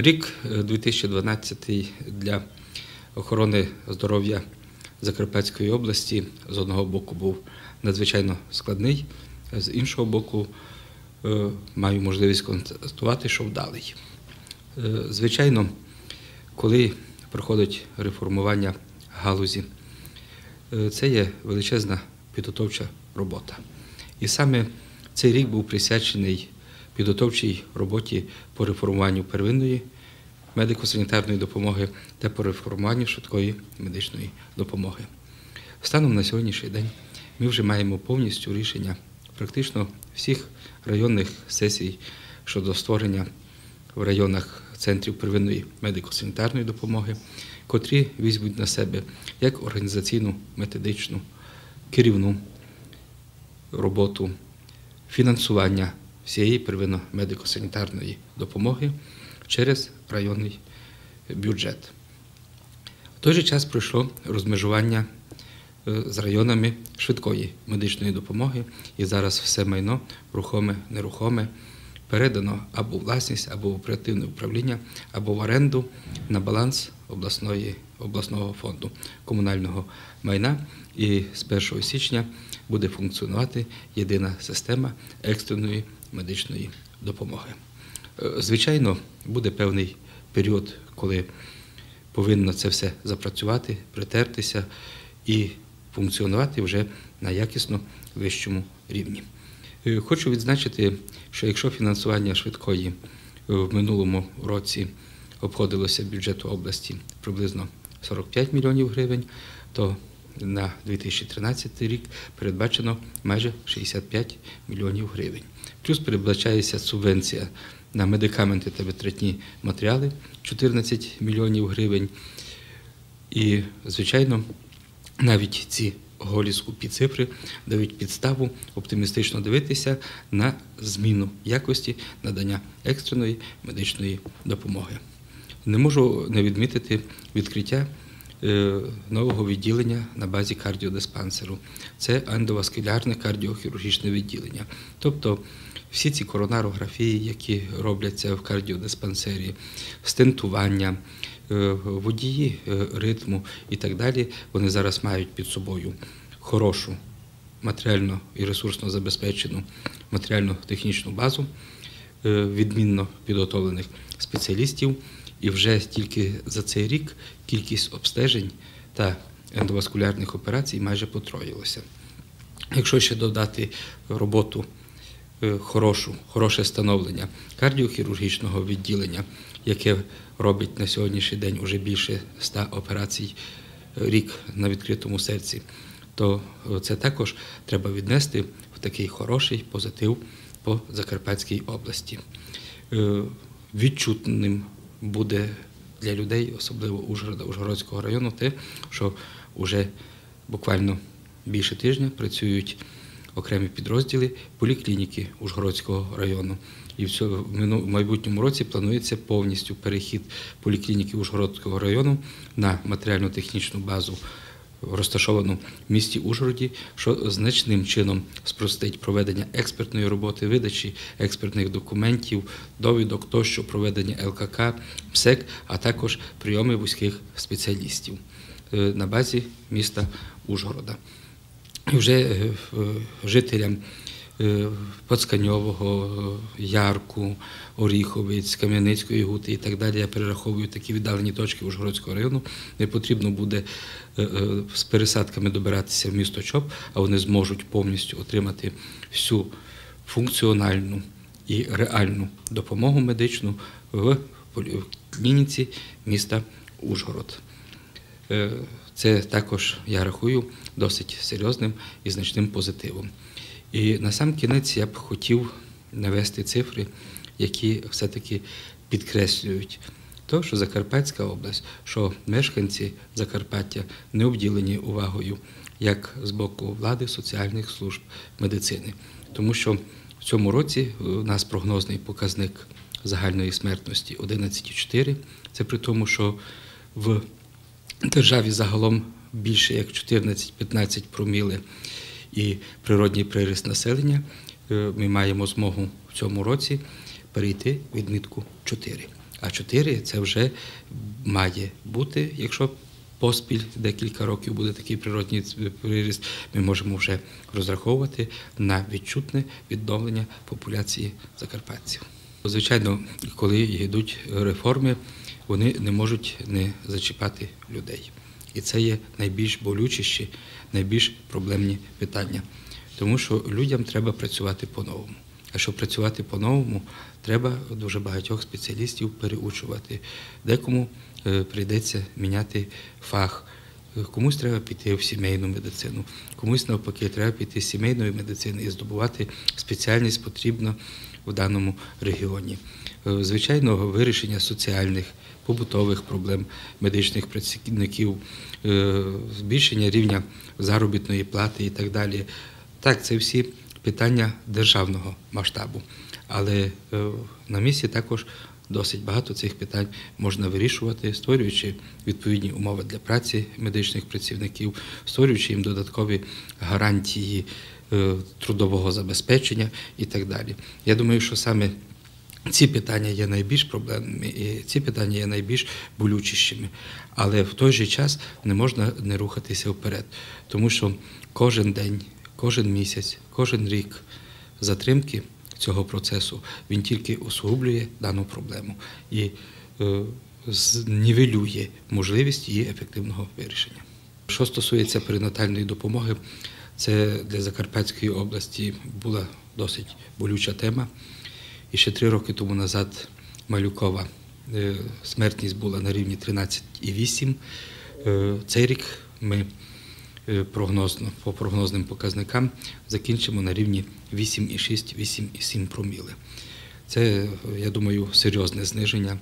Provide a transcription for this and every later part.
Рік е, 2012 для охорони здоров'я Закарпатської області з одного боку був надзвичайно складний, з іншого боку, е, маю можливість констатувати, що вдалий. Е, Звичайно, коли проходить реформування галузі, е, це є величезна підготовча робота. І саме цей рік був присвячений підготовчій роботі по реформуванню первинної медико-санітарної допомоги та по реформуванню швидкої медичної допомоги. Станом на сьогоднішній день ми вже маємо повністю рішення практично всіх районних сесій щодо створення в районах центрів первинної медико-санітарної допомоги, котрі візьмуть на себе як організаційну, методичну, керівну роботу, фінансування всієї первинно медико-санітарної допомоги через районний бюджет. В той же час пройшло розмежування е, з районами швидкої медичної допомоги, і зараз все майно, рухоме, нерухоме, передано або власність, або в оперативне управління, або в оренду на баланс обласної, обласного фонду комунального майна. І з 1 січня буде функціонувати єдина система екстреної медичної допомоги. Е, Звичайно, буде певний період, коли повинно це все запрацювати, притертися і функціонувати вже на якісно вищому рівні. Е, Хочу відзначити, що якщо фінансування швидкої е, в минулому році обходилося бюджету області приблизно 45 мільйонів гривень, то на 2013 рік передбачено майже 65 мільйонів гривень. Плюс передбачається субвенція на медикаменти та витратні матеріали 14 мільйонів гривень. І, звичайно, навіть ці голі скупі цифри дають підставу оптимістично дивитися на зміну якості надання екстреної медичної допомоги. Не можу не відмітити відкриття нового відділення на базі кардіодиспансеру. Це ендоваскулярне кардіохірургічне відділення. Тобто всі ці коронарографії, які робляться в кардіодиспансері, стентування, е, водії е, ритму і так далі, вони зараз мають під собою хорошу матеріально і ресурсно забезпечену матеріально-технічну базу е, відмінно підготовлених спеціалістів. І вже тільки за цей рік кількість обстежень та ендоваскулярних операцій майже потроїлася. Якщо ще додати роботу е, хорошу, хороше становлення кардіохірургічного відділення, яке робить на сьогоднішній день уже більше 100 операцій е, рік на відкритому серці, то е, це також треба віднести в такий хороший позитив по Закарпатській області. Відчутним буде для людей, особливо Ужгорода, Ужгородського району, те, що вже буквально більше тижня працюють окремі підрозділи поліклініки Ужгородського району. І в в майбутньому році планується повністю перехід поліклініки Ужгородського району на матеріально-технічну базу, розташовану в місті Ужгороді, що значним чином спростить проведення експертної роботи, видачі експертних документів, довідок тощо, проведення ЛКК, МСЕК, а також прийоми вузьких спеціалістів е, на базі міста Ужгорода. І вже е, жителям е, Пацканьового, Ярку, Оріховець, Кам'яницької гути і так далі. Я перераховую такі віддалені точки Ужгородського району. Не потрібно буде е, е, з пересадками добиратися в місто ЧОП, а вони зможуть повністю отримати всю функціональну і реальну допомогу медичну в клініці міста Ужгород. Е, Це також, я рахую, досить серйозним і значним позитивом. І на сам кінець я б хотів навести цифри, які все-таки підкреслюють то, що Закарпатська область, що мешканці Закарпаття не обділені увагою як з боку влади, соціальних служб, медицини. Тому що в цьому році у нас прогнозний показник загальної смертності 11,4. Це при тому, що в державі загалом більше як 14-15 проміли і природній приріст населення, е, ми маємо змогу в цьому році перейти відмітку 4. А 4 це вже має бути, якщо поспіль декілька років буде такий природній приріст, ми можемо вже розраховувати на відчутне відновлення популяції закарпатців. Звичайно, коли йдуть реформи, вони не можуть не зачіпати людей. І це є найбільш болючіші, найбільш проблемні питання. Тому що людям треба працювати по-новому. А щоб працювати по-новому, треба дуже багатьох спеціалістів переучувати. Декому е, прийдеться міняти фах, комусь треба піти в сімейну медицину, комусь навпаки, треба піти з сімейної медицини і здобувати спеціальність потрібно в даному регіоні. Е, Звичайно, вирішення соціальних, побутових проблем медичних працівників, е, збільшення рівня заробітної плати і так далі. Так, це всі питання державного масштабу. Але е, на місці також досить багато цих питань можна вирішувати, створюючи відповідні умови для праці медичних працівників, створюючи їм додаткові гарантії е, трудового забезпечення і так далі. Я думаю, що саме ці питання є найбільш проблемними, і ці питання є найбільш болючішими. Але в той же час не можна не рухатися вперед, тому що кожен день, кожен місяць, кожен рік затримки цього процесу він тільки усугублює дану проблему і е, знівелює можливість її ефективного вирішення. Що стосується перинатальної допомоги, це для Закарпатської області була досить болюча тема. І ще три роки тому назад Малюкова е, смертність була на рівні 13,8. Е, Цей рік ми прогнозно, по прогнозним показникам закінчимо на рівні 8,6-8,7 проміли. Це, я думаю, серйозне зниження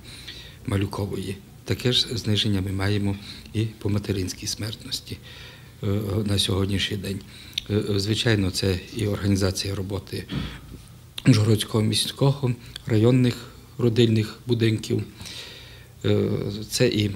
малюкової. Таке ж зниження ми маємо і по материнській смертності е, на сьогоднішній день. Е, Звичайно, це і організація роботи Жгородського міського районних родильних будинків. Е, Це і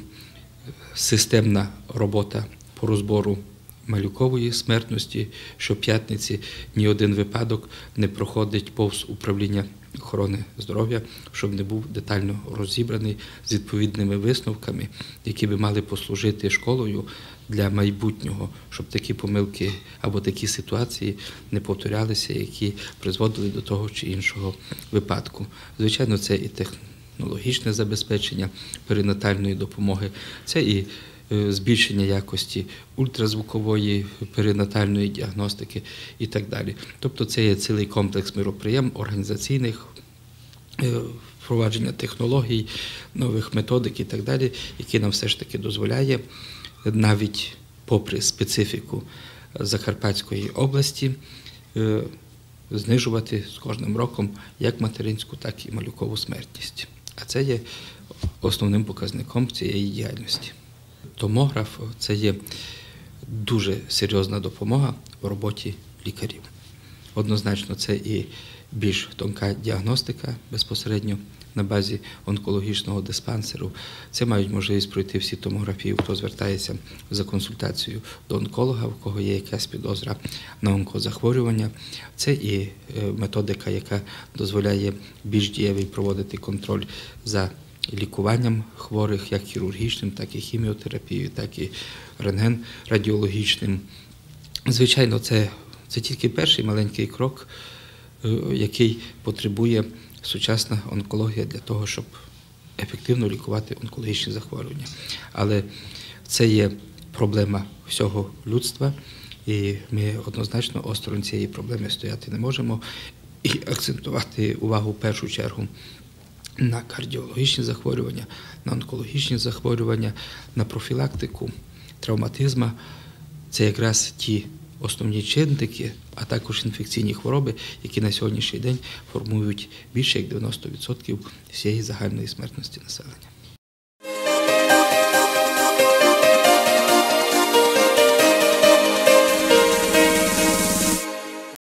системна робота по розбору малюкової смертності. Щоп'ятниці ні один випадок не проходить повз управління охорони здоров'я, щоб не був детально розібраний з відповідними висновками, які би мали послужити школою для майбутнього, щоб такі помилки або такі ситуації не повторялися, які призводили до того чи іншого випадку. Звичайно, це і технологічне забезпечення перинатальної допомоги, це і збільшення якості ультразвукової перинатальної діагностики і так далі. Тобто це є цілий комплекс мироприєм організаційних. е, Впровадження технологій, нових методик і так далі, які нам все ж таки дозволяє навіть попри специфіку Закарпатської області е, знижувати з кожним роком як материнську, так і малюкову смертність. А це є основним показником цієї діяльності. Томограф це є дуже серйозна допомога в роботі лікарів. Однозначно, це і більш тонка діагностика безпосередньо на базі онкологічного диспансеру. Це мають можливість пройти всі томографії, хто звертається за консультацією до онколога, в кого є якась підозра на онкозахворювання. Це і е, методика, яка дозволяє більш дієвий проводити контроль за лікуванням хворих, як хірургічним, так і хіміотерапією, так і рентген радіологічним. Звичайно, це, це тільки перший маленький крок, е, який потребує сучасна онкологія для того, щоб ефективно лікувати онкологічні захворювання. Але це є проблема всього людства, і ми однозначно осторонь цієї проблеми стояти не можемо. І акцентувати увагу в першу чергу на кардіологічні захворювання, на онкологічні захворювання, на профілактику травматизму. Це якраз ті основні чинники, а також інфекційні хвороби, які на сьогоднішній день формують більше як 90% всієї загальної смертності населення.